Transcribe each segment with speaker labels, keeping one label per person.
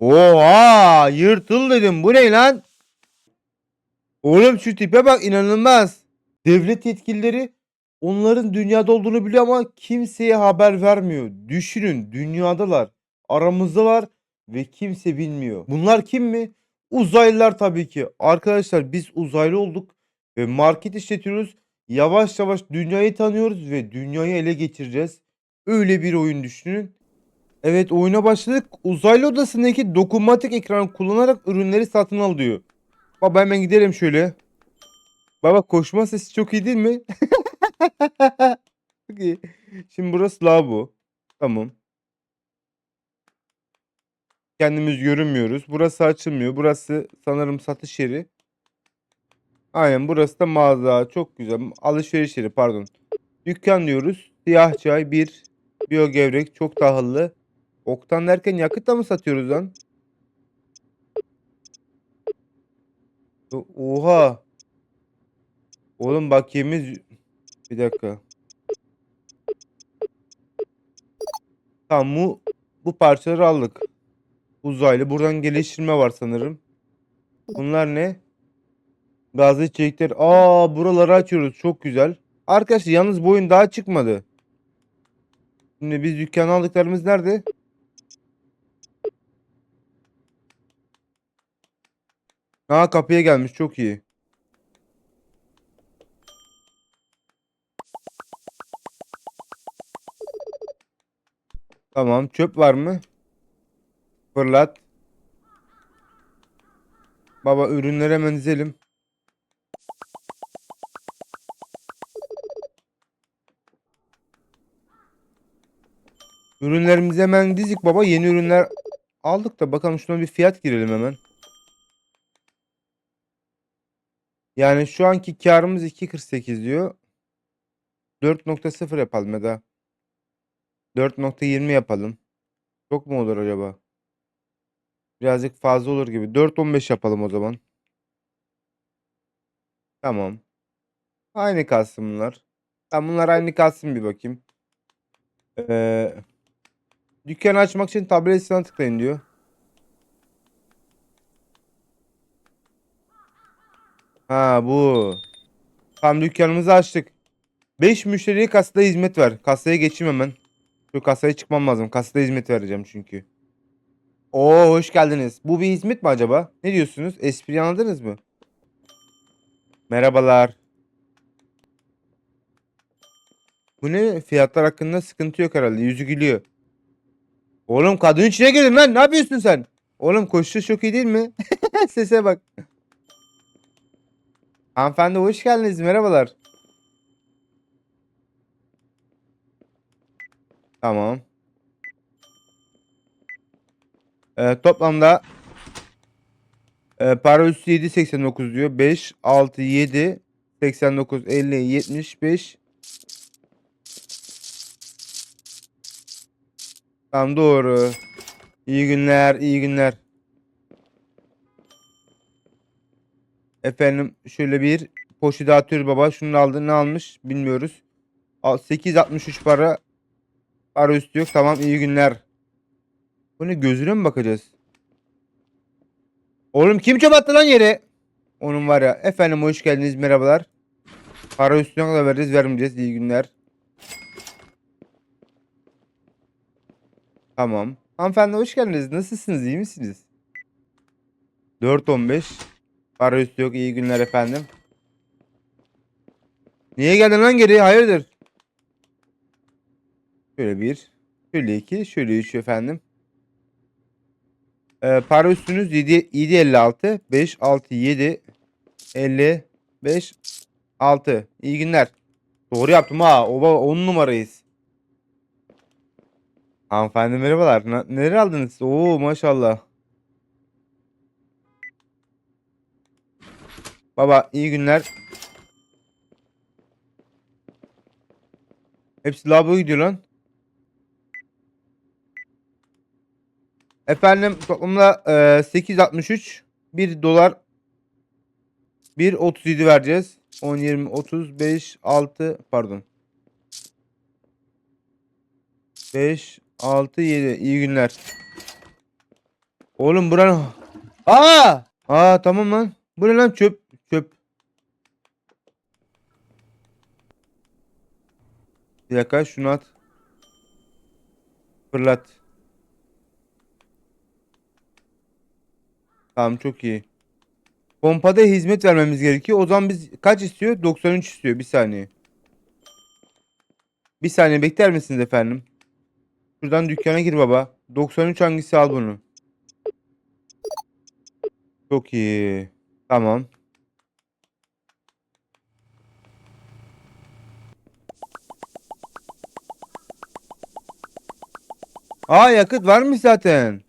Speaker 1: Oha yırtıl dedim. Bu ne lan? Oğlum şu tipe bak inanılmaz. Devlet yetkilileri onların dünyada olduğunu biliyor ama kimseye haber vermiyor. Düşünün dünyadalar. Aramızdalar ve kimse bilmiyor. Bunlar kim mi? Uzaylılar tabii ki. Arkadaşlar biz uzaylı olduk ve market işletiyoruz. Yavaş yavaş dünyayı tanıyoruz ve dünyayı ele geçireceğiz. Öyle bir oyun düşünün. Evet oyuna başladık. Uzaylı odasındaki dokunmatik ekranı kullanarak ürünleri satın al diyor. Baba hemen gidelim şöyle. Baba koşma sesi çok iyi değil mi? Çok iyi. Şimdi burası lavabo. Tamam. Kendimiz görünmüyoruz. Burası açılmıyor. Burası sanırım satış yeri. Aynen burası da mağaza. Çok güzel. Alışveriş yeri pardon. Dükkan diyoruz. Siyah çay bir. Biyo gevrek çok tahıllı. Oktan derken yakıt da mı satıyoruz lan? Oha. Oğlum bak yemiz bir dakika. Tamam bu bu parçaları aldık. Uzaylı. Buradan geliştirme var sanırım. Bunlar ne? Gazlı içecekler. Aa buraları açıyoruz. Çok güzel. Arkadaşlar yalnız bu oyun daha çıkmadı. Şimdi biz dükkan aldıklarımız nerede? Aa kapıya gelmiş. Çok iyi. Tamam. Çöp var mı? Fırlat. Baba ürünleri hemen dizelim. Ürünlerimizi hemen dizik baba. Yeni ürünler aldık da bakalım şuna bir fiyat girelim hemen. Yani şu anki karımız 2.48 diyor. 4.0 yapalım ya da 4.20 yapalım. Çok mu olur acaba? Birazcık fazla olur gibi. 4.15 yapalım o zaman. Tamam. Aynı kalsın bunlar. Ben bunlar aynı kalsın bir bakayım. Ee, dükkanı açmak için tabletten tıklayın diyor. Ha bu. Tam dükkanımızı açtık. 5 müşteriye kasada hizmet ver. Kasaya geçeyim hemen. Şu kasaya çıkmam lazım. Kasada hizmet vereceğim çünkü. Oo hoş geldiniz. Bu bir hizmet mi acaba? Ne diyorsunuz? Espri anladınız mı? Merhabalar. Bu ne? Fiyatlar hakkında sıkıntı yok herhalde. Yüzü gülüyor. Oğlum kadın içine girdin lan. Ne yapıyorsun sen? Oğlum koşu çok iyi değil mi? Sese bak. Hanımefendi hoş geldiniz. Merhabalar. Tamam. Ee, toplamda e, para üstü 7.89 diyor. 5, 6, 7, 89, 50, 75. Tamam doğru. İyi günler, iyi günler. Efendim şöyle bir poşet atıyor baba. Şunu aldı ne almış bilmiyoruz. Al, 8.63 para. Para üstü yok. Tamam iyi günler. Bu ne gözüne mi bakacağız? Oğlum kim çöp attı lan yere? Onun var ya. Efendim hoş geldiniz merhabalar. Para üstüne kadar veririz vermeyeceğiz. İyi günler. Tamam. Hanımefendi hoş geldiniz. Nasılsınız? iyi misiniz? 4.15 Para üstü yok. İyi günler efendim. Niye geldin lan geri? Hayırdır? Şöyle bir. Şöyle iki. Şöyle üç efendim. Ee, para üstünüz 7, 7.56. 5, 6, 7, 50, 5, 6. İyi günler. Doğru yaptım ha. Oba 10 numarayız. Hanımefendi merhabalar. Neler aldınız? Oo maşallah. Baba iyi günler. Hepsi lavaboya gidiyor lan. Efendim toplamda e, 8.63 1 dolar 1.37 vereceğiz. 10 20 35 6 pardon. 5 6 7 iyi günler. Oğlum buranın... Aa! Aa tamam lan. Bu ne lan çöp? Çöp. Bir dakika şunu at. Fırlat. Tamam çok iyi. Pompada hizmet vermemiz gerekiyor. O zaman biz kaç istiyor? 93 istiyor. Bir saniye. Bir saniye bekler misiniz efendim? Şuradan dükkana gir baba. 93 hangisi al bunu. Çok iyi. Tamam. Aa yakıt varmış zaten.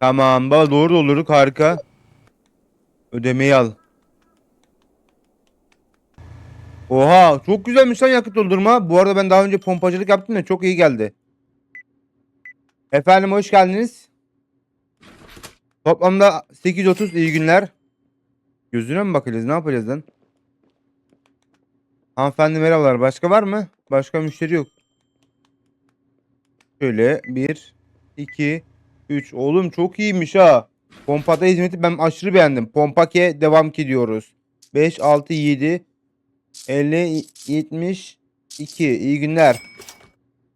Speaker 1: Tamam baba doğru doldurduk harika. Ödemeyi al. Oha çok güzelmiş lan yakıt doldurma. Bu arada ben daha önce pompacılık yaptım da çok iyi geldi. Efendim hoş geldiniz. Toplamda 830 iyi günler. Gözüne mi bakacağız ne yapacağız lan? Hanımefendi merhabalar. Başka var mı? Başka müşteri yok. Şöyle 1 2 3 Oğlum çok iyiymiş ha. Pompada hizmeti ben aşırı beğendim. Pompake devam ki diyoruz. 5 6 7 50 72 iyi günler.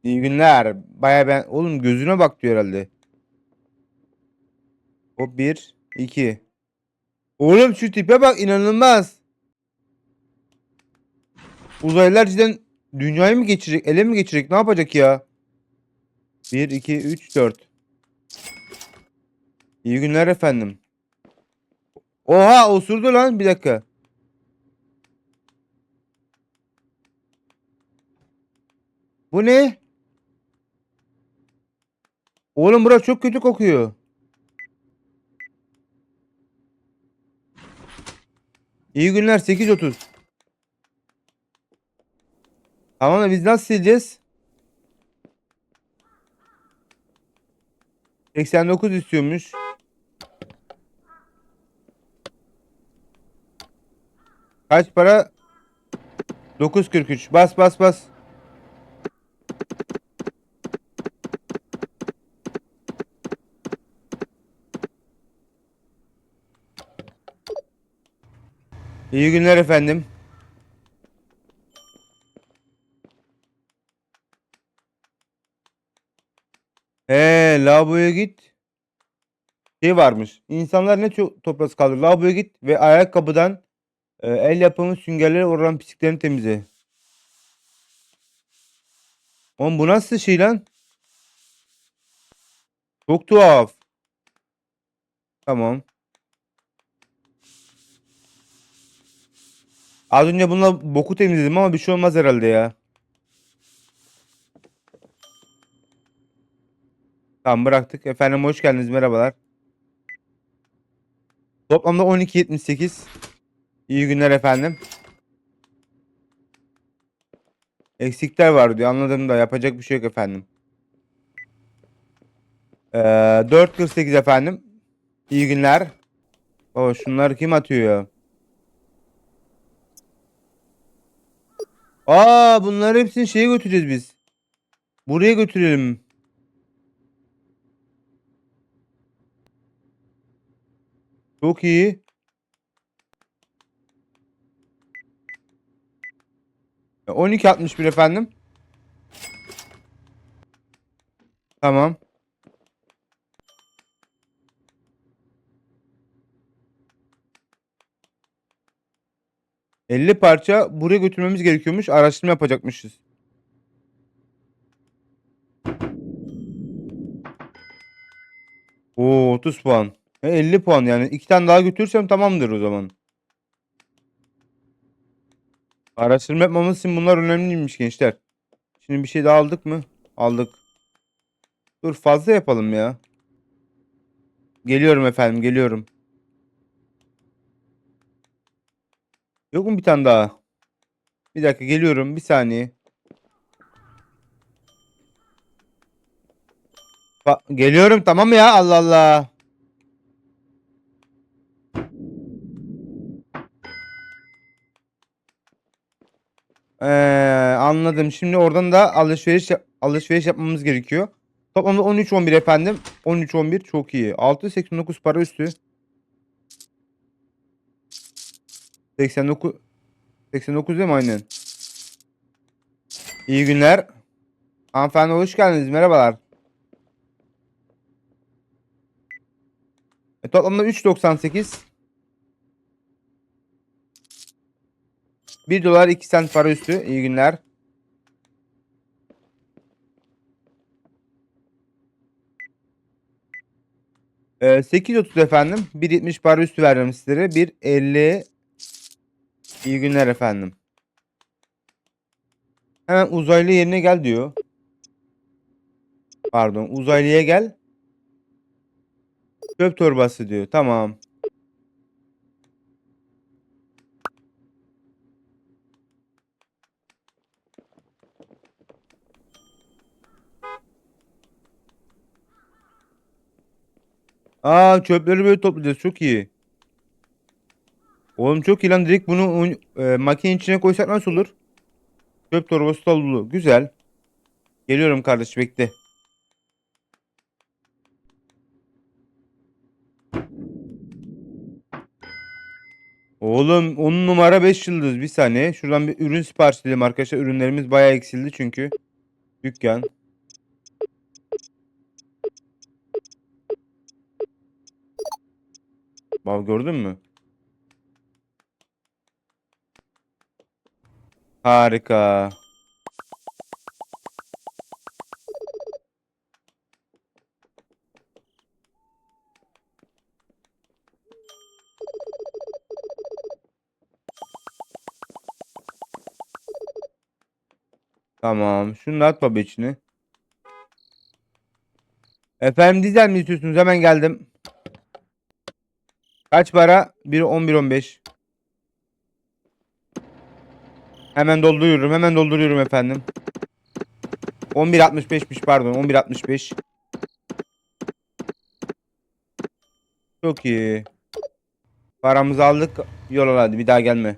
Speaker 1: İyi günler. Baya ben oğlum gözüne bak diyor herhalde. O 1 2 Oğlum şu tipe bak inanılmaz. Uzaylılar cidden dünyayı mı geçirecek? Ele mi geçirecek? Ne yapacak ya? 1 2 3 4 İyi günler efendim. Oha osurdu lan bir dakika. Bu ne? Oğlum burası çok kötü kokuyor. İyi günler 8.30. Tamam da biz nasıl sileceğiz? 89 istiyormuş. Kaç para? 9.43. Bas bas bas. İyi günler efendim. He, lavaboya git. Şey varmış. İnsanlar ne çok toprası kalır. Lavaboya git ve ayakkabıdan e, el yapımı süngerlere oran pisliklerini temizle. Oğlum bu nasıl şey lan? Çok tuhaf. Tamam. Az önce bununla boku temizledim ama bir şey olmaz herhalde ya. Tamam bıraktık. Efendim hoş geldiniz. Merhabalar. Toplamda 12.78. İyi günler efendim. Eksikler var diyor. Anladım da yapacak bir şey yok efendim. Ee, 4.48 efendim. İyi günler. Baba şunları kim atıyor? Aa bunları hepsini şeye götüreceğiz biz. Buraya götürelim. Çok iyi. 12.61 efendim. Tamam. ...50 parça buraya götürmemiz gerekiyormuş. Araştırma yapacakmışız. Oo 30 puan. E, 50 puan yani. iki tane daha götürürsem tamamdır o zaman. Araştırma yapmamız için bunlar önemliymiş gençler. Şimdi bir şey daha aldık mı? Aldık. Dur fazla yapalım ya. Geliyorum efendim geliyorum. Yok mu bir tane daha? Bir dakika geliyorum. Bir saniye. Ba- geliyorum tamam ya Allah Allah. Ee, anladım. Şimdi oradan da alışveriş alışveriş yapmamız gerekiyor. Toplamda 13 11 efendim. 13 11 çok iyi. 689 para üstü. 89 89 değil mi aynen? İyi günler. Hanımefendi hoş geldiniz. Merhabalar. E, toplamda 3.98. 1 dolar 2 sent para üstü. İyi günler. Ee, 8.30 efendim. 1.70 para üstü vereceğim sizlere. 1.50 İyi günler efendim. Hemen uzaylı yerine gel diyor. Pardon uzaylıya gel. Çöp torbası diyor. Tamam. Aa çöpleri böyle toplayacağız. Çok iyi. Oğlum çok iyi lan. Direkt bunu e, makinenin içine koysak nasıl olur? Çöp torbası dolu. Güzel. Geliyorum kardeş bekle. Oğlum 10 numara 5 yıldız bir saniye. Şuradan bir ürün sipariş edelim arkadaşlar. Ürünlerimiz bayağı eksildi çünkü. Dükkan. Bak gördün mü? Harika. Tamam. Şunu da at baba içine. Efendim dizel mi istiyorsunuz? Hemen geldim. Kaç para? 1 11 15. Hemen dolduruyorum. Hemen dolduruyorum efendim. 11.65'miş pardon. 11.65. Çok iyi. Paramızı aldık. Yol al hadi bir daha gelme.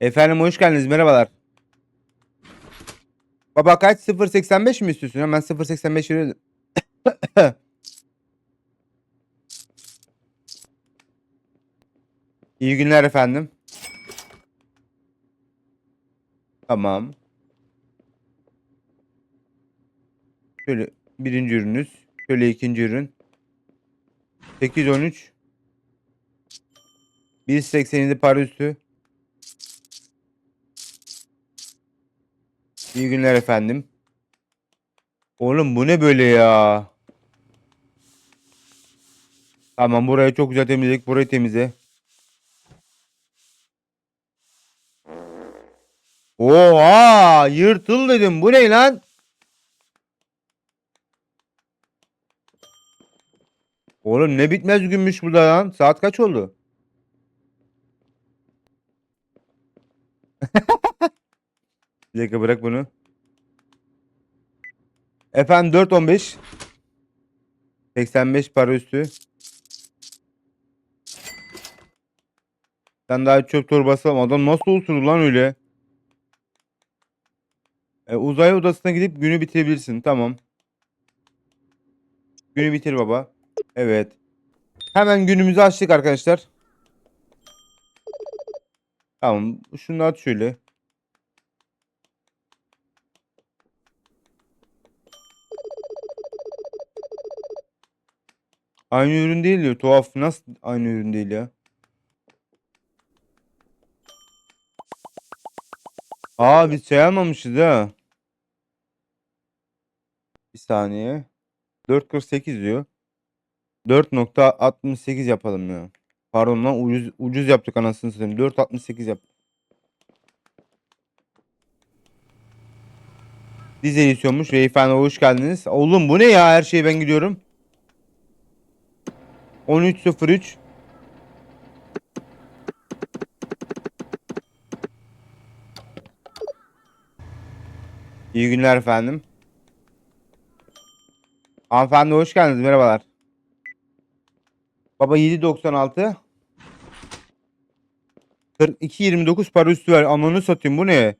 Speaker 1: Efendim hoş geldiniz. Merhabalar. Baba kaç? 0.85 mi istiyorsun? Hemen 0.85 verelim. İyi günler efendim. Tamam. Şöyle birinci ürünüz. Şöyle ikinci ürün. 813 187 para üstü. İyi günler efendim. Oğlum bu ne böyle ya? Tamam burayı çok güzel temizledik. Burayı temizle. Oha yırtıl dedim. Bu ne lan? Oğlum ne bitmez günmüş burada lan. Saat kaç oldu? Bir dakika bırak bunu. Efendim 4.15 85 para üstü. Sen daha çöp torbası alma. Adam nasıl oturur lan öyle? E, uzay odasına gidip günü bitirebilirsin. Tamam. Günü bitir baba. Evet. Hemen günümüzü açtık arkadaşlar. Tamam. Şunu at şöyle. Aynı ürün değil ya. Tuhaf. Nasıl aynı ürün değil ya? Aa biz şey almamışız ha. Bir saniye. 4.48 diyor. 4.68 yapalım ya. Pardon lan ucuz ucuz yaptık anasını satayım. 4.68 yap. Dizel istiyormuş. Beyefendi hoş geldiniz. Oğlum bu ne ya? Her şeye ben gidiyorum. 13.03 İyi günler efendim. Hanımefendi hoş geldiniz. Merhabalar. Baba 7.96 42.29 para üstü ver. Ananı satayım bu ne?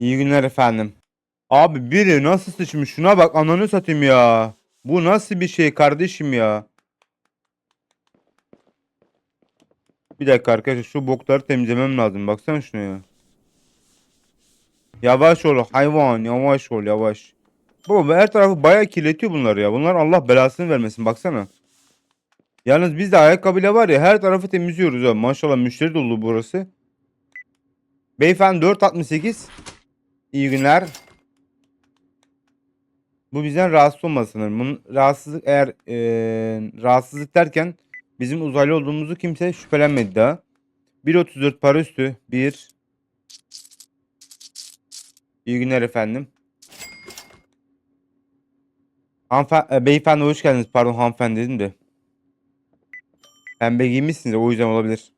Speaker 1: İyi günler efendim. Abi biri nasıl sıçmış şuna bak ananı satayım ya. Bu nasıl bir şey kardeşim ya. Bir dakika arkadaşlar şu bokları temizlemem lazım. Baksana şuna ya. Yavaş ol hayvan yavaş ol yavaş. Baba her tarafı bayağı kirletiyor bunlar ya. Bunlar Allah belasını vermesin baksana. Yalnız biz de ayakkabıyla var ya her tarafı temizliyoruz ha. Maşallah müşteri dolu burası. Beyefendi 468. İyi günler. Bu bizden rahatsız olmaz sanırım. Bunun rahatsızlık eğer eee, rahatsızlık derken bizim uzaylı olduğumuzu kimse şüphelenmedi daha. 1.34 para üstü. 1. İyi günler efendim. Hanımefendi, e, beyefendi hoş geldiniz. Pardon hanımefendi dedim de. Pembe giymişsiniz o yüzden olabilir.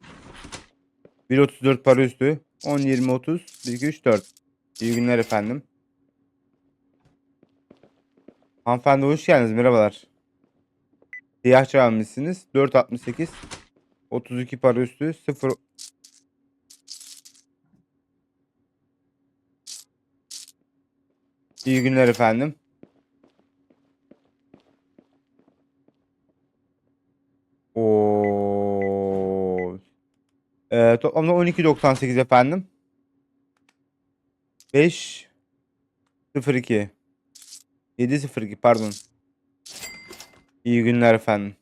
Speaker 1: 1.34 para üstü. 10, 20, 30, 1, 2, 3, 4. İyi günler efendim. Hanımefendi hoş geldiniz. Merhabalar. Siyah çalmışsınız. 4.68. 32 para üstü. 0. İyi günler efendim. Oo. Ee, toplamda 12.98 efendim. 5 02 702 pardon. İyi günler efendim.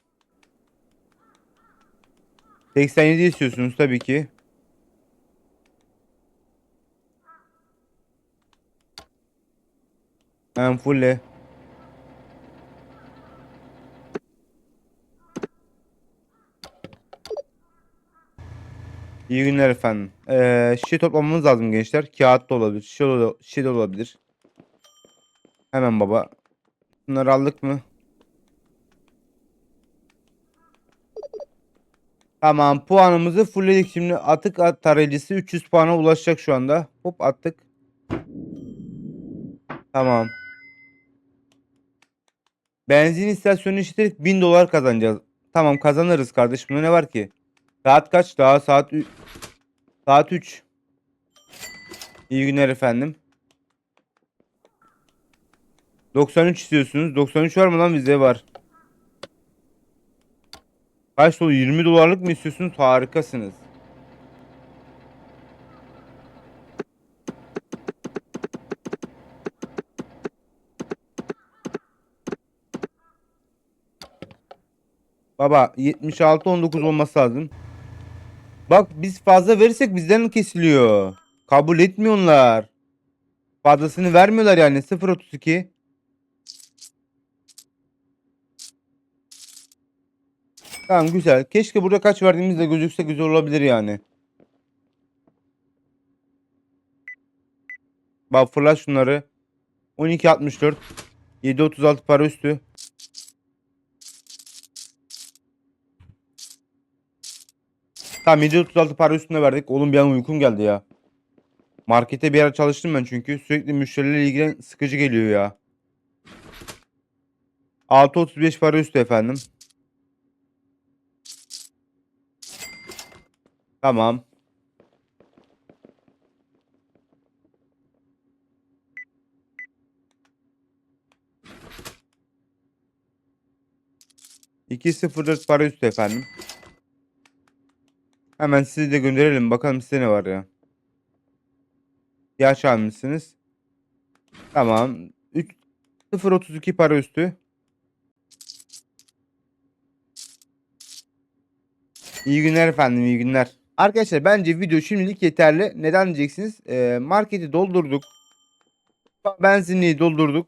Speaker 1: 87 istiyorsunuz tabii ki. Ben fulle. İyi günler efendim. Ee, şişe toplamamız lazım gençler. Kağıt da olabilir. Şişe de olabilir. Hemen baba. Bunları aldık mı? Tamam puanımızı fullledik. Şimdi atık at tarayıcısı 300 puana ulaşacak şu anda. Hop attık. Tamam. Benzin istasyonu işleterek 1000 dolar kazanacağız. Tamam kazanırız kardeşim. Ne var ki? Saat kaç? Daha saat saat 3. İyi günler efendim. 93 istiyorsunuz. 93 var mı lan bizde var. Kaç dolar? 20 dolarlık mı istiyorsunuz? Harikasınız. Baba 76 19 olması lazım. Bak biz fazla verirsek bizden kesiliyor. Kabul etmiyorlar. Fazlasını vermiyorlar yani 0.32. Tamam güzel. Keşke burada kaç verdiğimiz de gözükse güzel olabilir yani. Bak fırlat şunları. 12.64 7.36 para üstü. Tamam 736 para üstüne verdik. Oğlum bir an uykum geldi ya. Markete bir ara çalıştım ben çünkü. Sürekli müşterilerle ilgilen sıkıcı geliyor ya. 6.35 para üstü efendim. Tamam. İki sıfır dört para üstü efendim. Hemen sizi de gönderelim. Bakalım size ne var ya. Yaş almışsınız. Tamam. 3 0.32 para üstü. İyi günler efendim, iyi günler. Arkadaşlar bence video şimdilik yeterli. Neden diyeceksiniz? Ee, marketi doldurduk. Benzinliği doldurduk.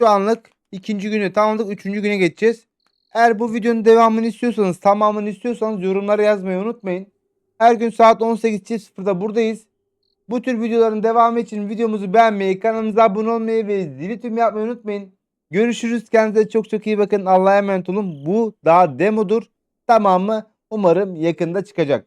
Speaker 1: Şu anlık ikinci güne tamamladık. Üçüncü güne geçeceğiz. Eğer bu videonun devamını istiyorsanız, tamamını istiyorsanız yorumlara yazmayı unutmayın. Her gün saat 18.00'da buradayız. Bu tür videoların devamı için videomuzu beğenmeyi, kanalımıza abone olmayı ve zili tüm yapmayı unutmayın. Görüşürüz. Kendinize çok çok iyi bakın. Allah'a emanet olun. Bu daha demodur. Tamamı umarım yakında çıkacak.